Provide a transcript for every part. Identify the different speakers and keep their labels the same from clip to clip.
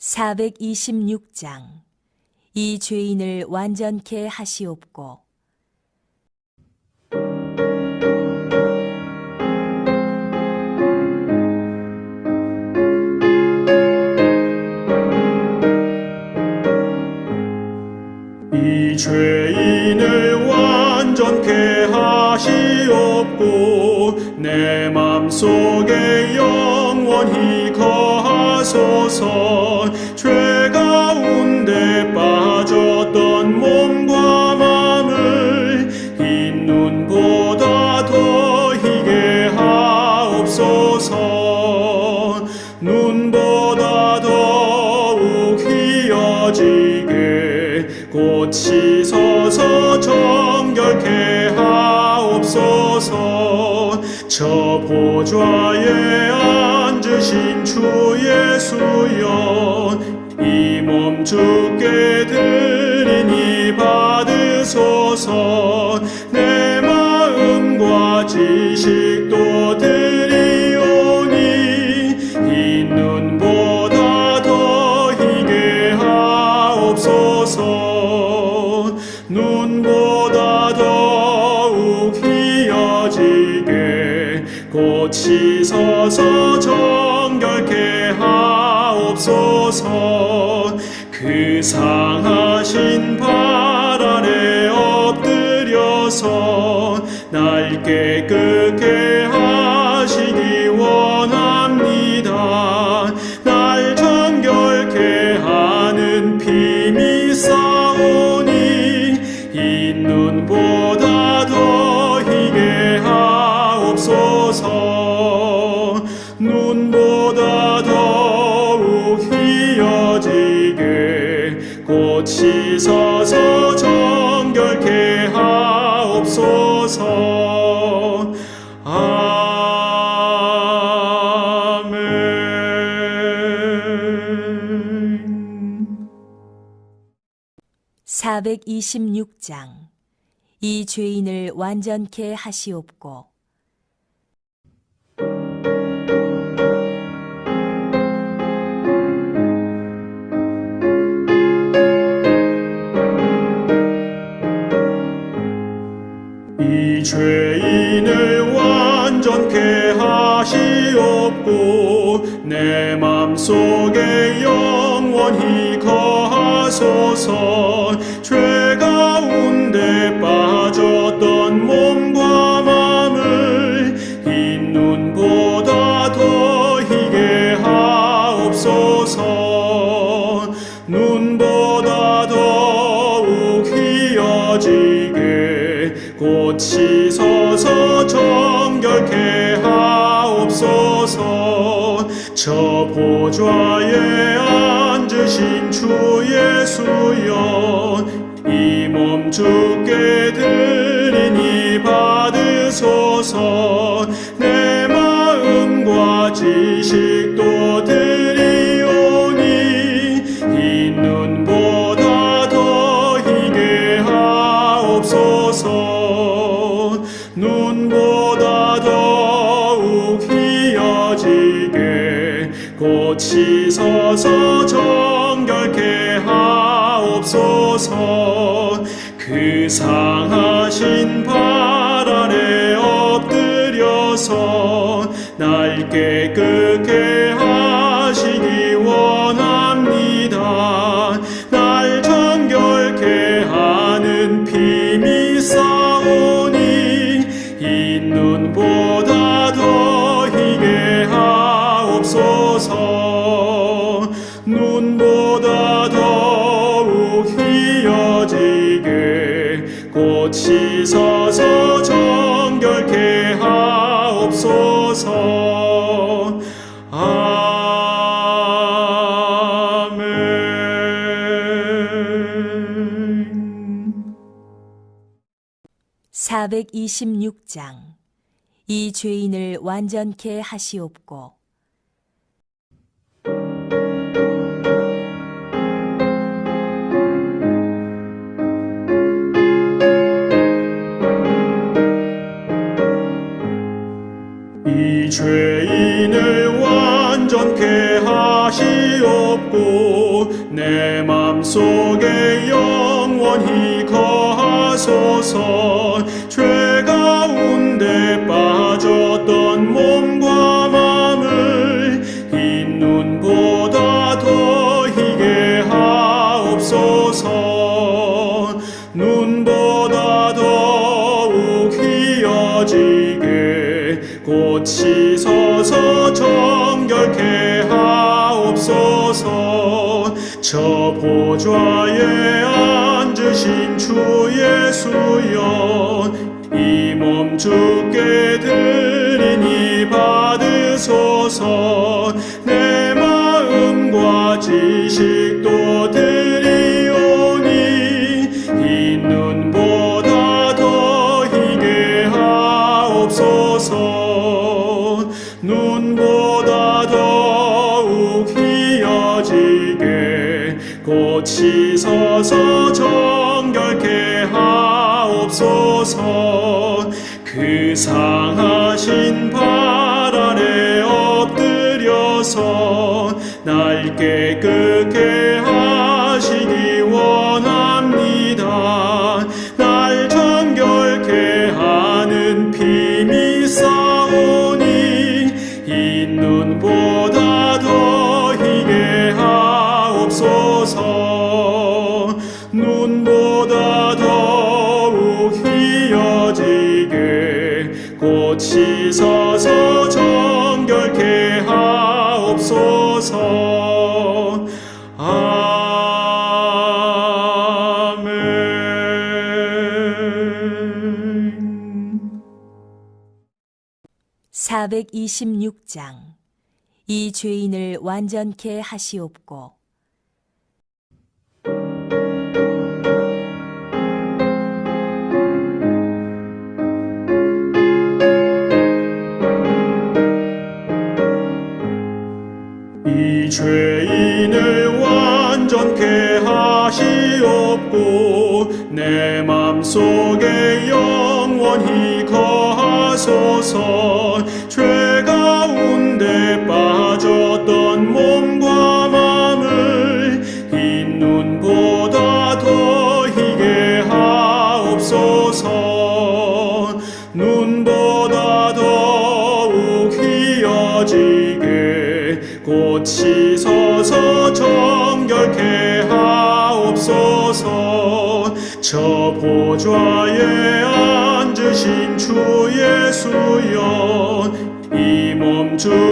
Speaker 1: 426장. 이 죄인을 완전케 하시옵고.
Speaker 2: 이 죄인을 완전케 하시옵고 내 맘속에 영원히 거하소서 꽃이 서서 정결케 하옵소서. 저 보좌에 앉으신 주 예수여 이 몸 주께 드 서서 정결케 하옵소서. 그 상하신 발 아래 엎드려서 날 깨끗 아멘
Speaker 1: 426장. 이 죄인을 완전케 하시옵고.
Speaker 2: 이 죄인을 완전케 하시옵고 내 맘속에 영원히 거하소서. 죄 저 보좌에 앉으신 주 예수여 이 몸 주께 드리니 받으소서. 내 마음과 지식도 드리오니 이 눈보다 더 희게 하옵소서. 눈보 서서 정결케 하옵소서. 그 상하신 발 아래 엎드려서 날 깨끗게 서서 정결케 하옵소서. 아멘.
Speaker 1: 426장. 이 죄인을 완전케 하시옵고
Speaker 2: 죄인을 완전케 하시옵고 내 맘속에 영원히 거하소서. 죄 보좌에 앉으신 주 예수여 이 몸 주께 드리니 받으소서. 내 마음과 지식 그
Speaker 1: 426장. 이 죄인을 완전케 하시옵고.
Speaker 2: 이 죄인을 완전케 하시옵고 내 맘속에 영원히 거하소서 죄 가운데 빠졌던 몸과 맘을 이 눈보다 더 희게 하옵소서. 눈보다 더욱 희어지게 꽃이 서서 정결케 하옵소서. 저 보좌에 앉으신 주 예수여 이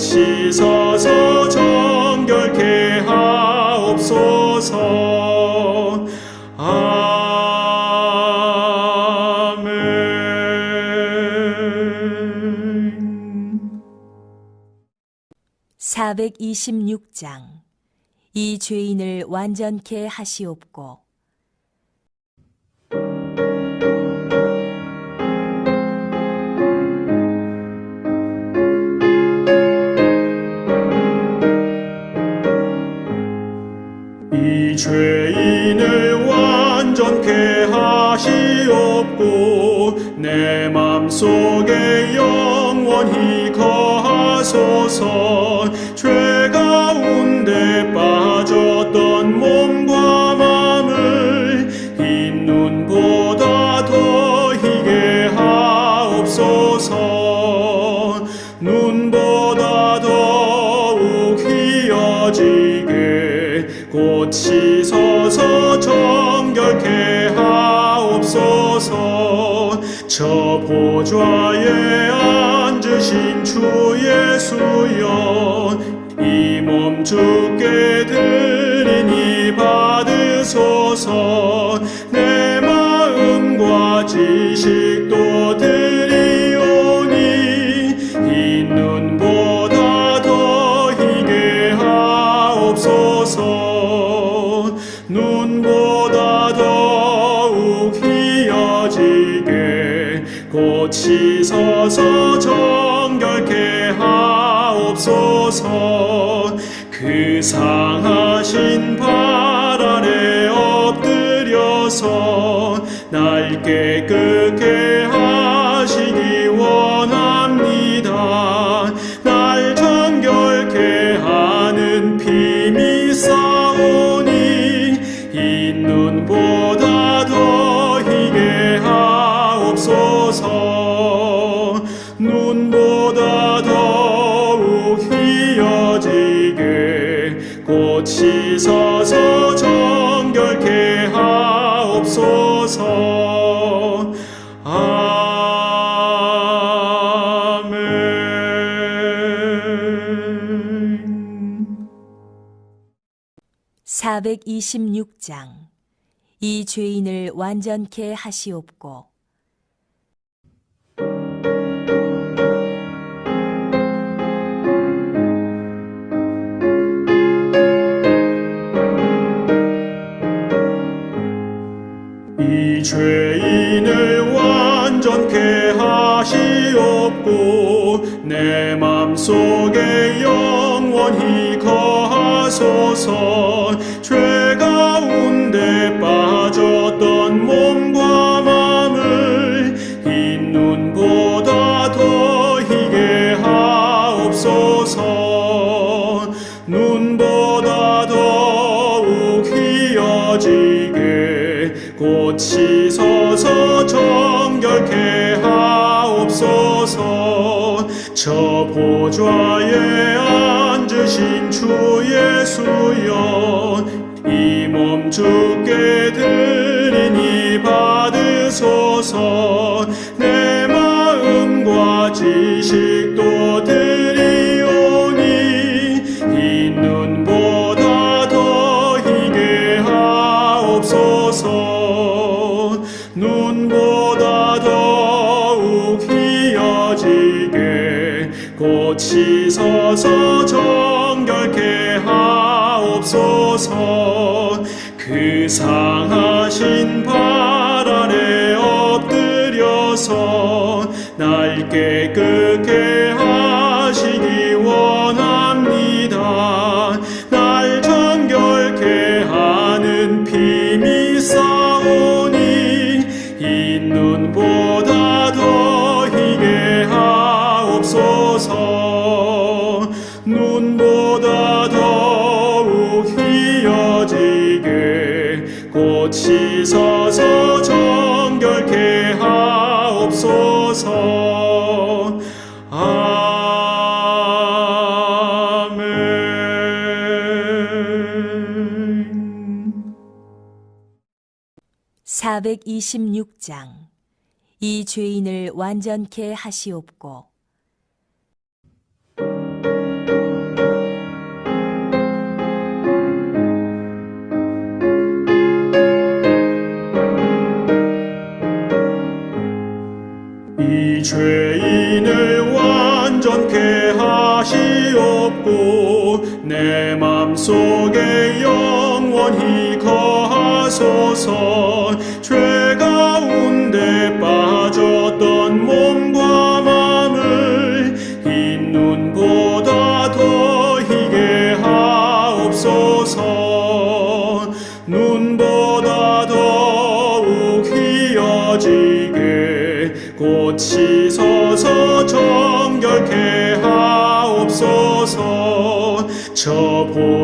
Speaker 2: 서서 정결케 하옵소서. 아멘.
Speaker 1: 426장. 이 죄인을 완전케 하시옵고
Speaker 2: 하옵소서. 저 보좌에 앉으신 주 예수여 이 몸 주께 드리니 받으소서 상하신 발 아래 엎드려서 날 깨끗게
Speaker 1: 426장. 이 죄인을 완전케 하시옵고.
Speaker 2: 이 죄인을 완전케 하시옵고 내 맘속에 영원히 거하소서 눈보다 더욱 희어지게 고치소서 정결케 하옵소서. 저 보좌에 앉으신 주 예수여 이 몸 주께 드리니 받으소서 고치소서 정결케 하옵소서. 그 상하신 발 아래 엎드려서 날 깨끗게 고치소서 정결케 하옵소서. 아멘.
Speaker 1: 426장. 이 죄인을 완전케 하시옵고
Speaker 2: 이 죄인을 완전케 하시옵고 내 맘속에 영원히 거하소서. 죄가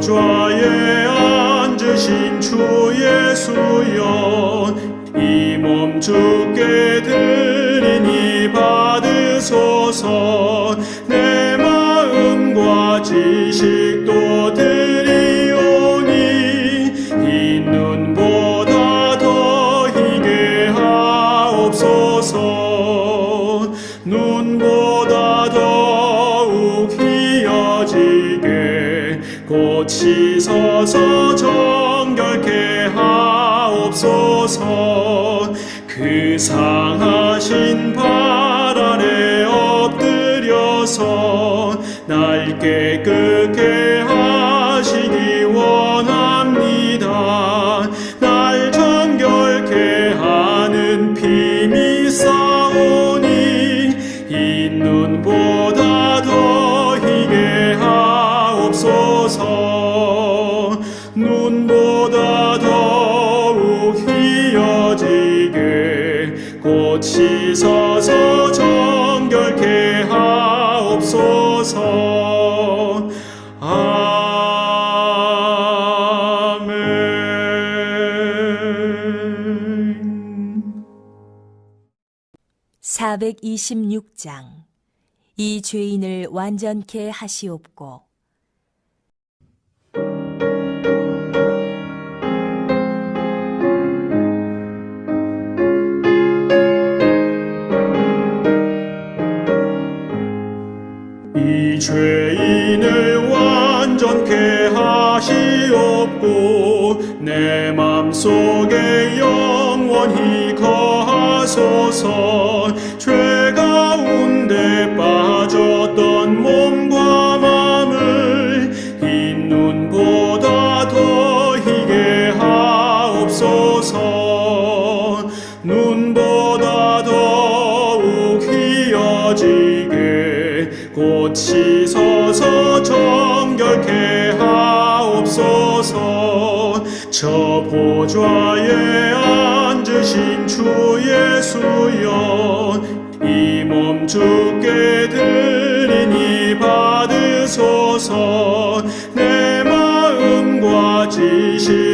Speaker 2: 좌에 앉으신 주 예수여 이 몸 주께 드리니 받으소서. 내 마음과 지식도 드리오니 이 눈보다 더 희게 하옵소서. 눈보 고치소서 정결케 하옵소서. 그 상하신 발 아래 엎드려서 날 깨끗게 하 고치소서 정결케 하옵소서. 아멘.
Speaker 1: 426장. 이 죄인을 완전케 하시옵고
Speaker 2: 이 죄인을 완전케 하시옵고 내 맘속에 영원히 거하소서. 죄 보좌에 앉으신 주 예수여 이 몸 주께 드리니 받으소서. 내 마음과 지식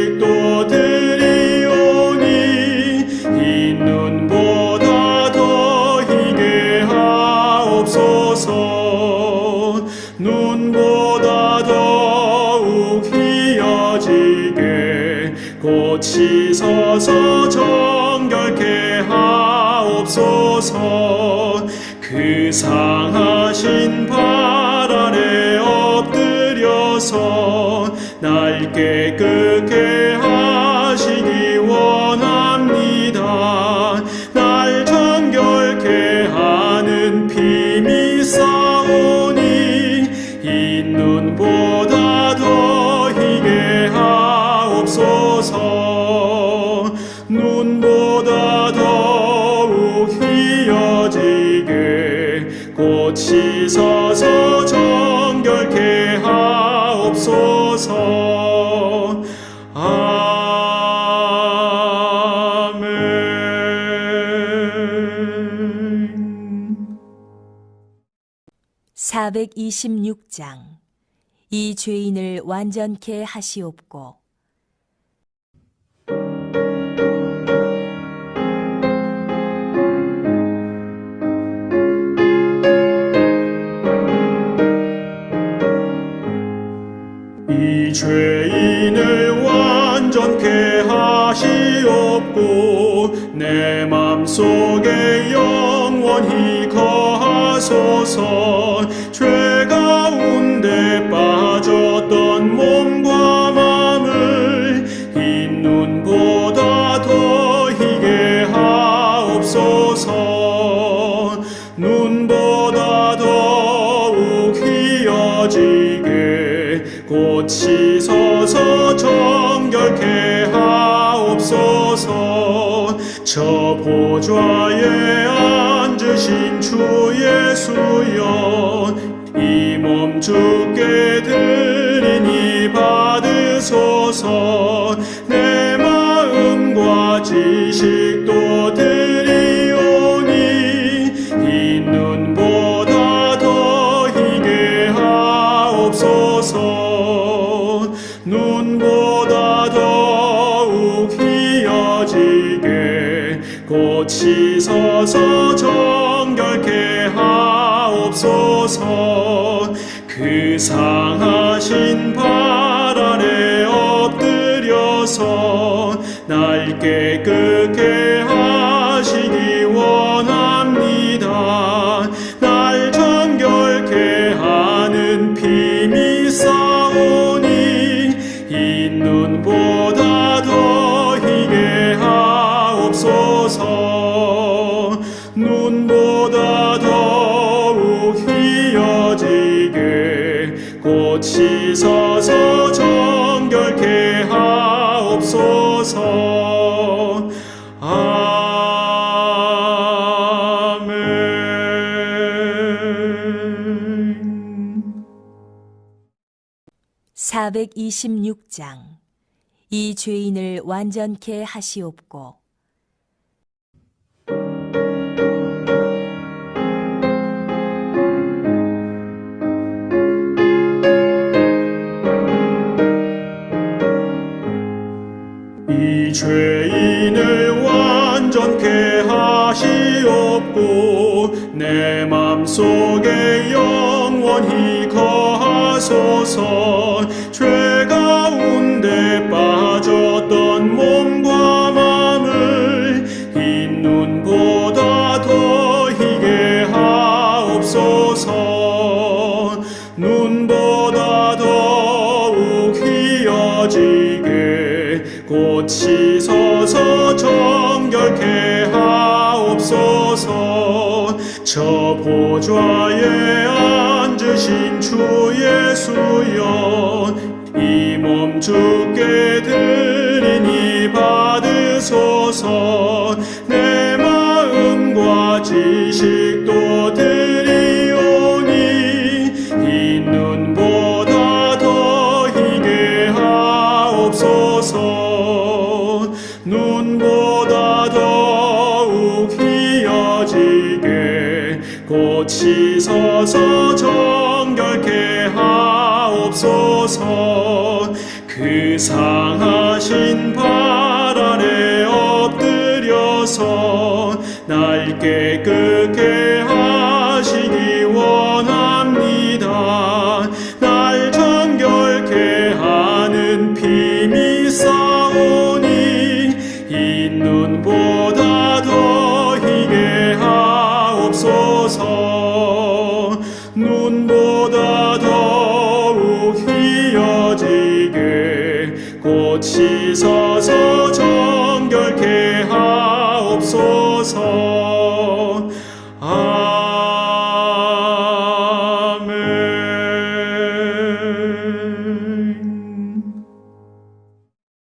Speaker 2: 그상 고치소서 정결케 하옵소서. 아멘.
Speaker 1: 426장. 이 죄인을 완전케 하시옵고
Speaker 2: 이 죄인을 완전케 하시옵고 내 맘속에 영원히 거하소서. 죄 가운데 빠 보좌에 앉으신 주 예수여 이 몸주 상하신 발 아래 엎드려서 날 깨끗 고치소서 정결케 하옵소서. 아멘.
Speaker 1: 426장. 이 죄인을 완전케 하시옵고
Speaker 2: 하옵소서. 저 보좌에 앉으신 주 예수여 이 몸 주께 드리니 받으소서. 내 마음과 지식 고치소서 정결케 하옵소서. 그 상하신 발 아래 엎드려서 날 깨끗게 고치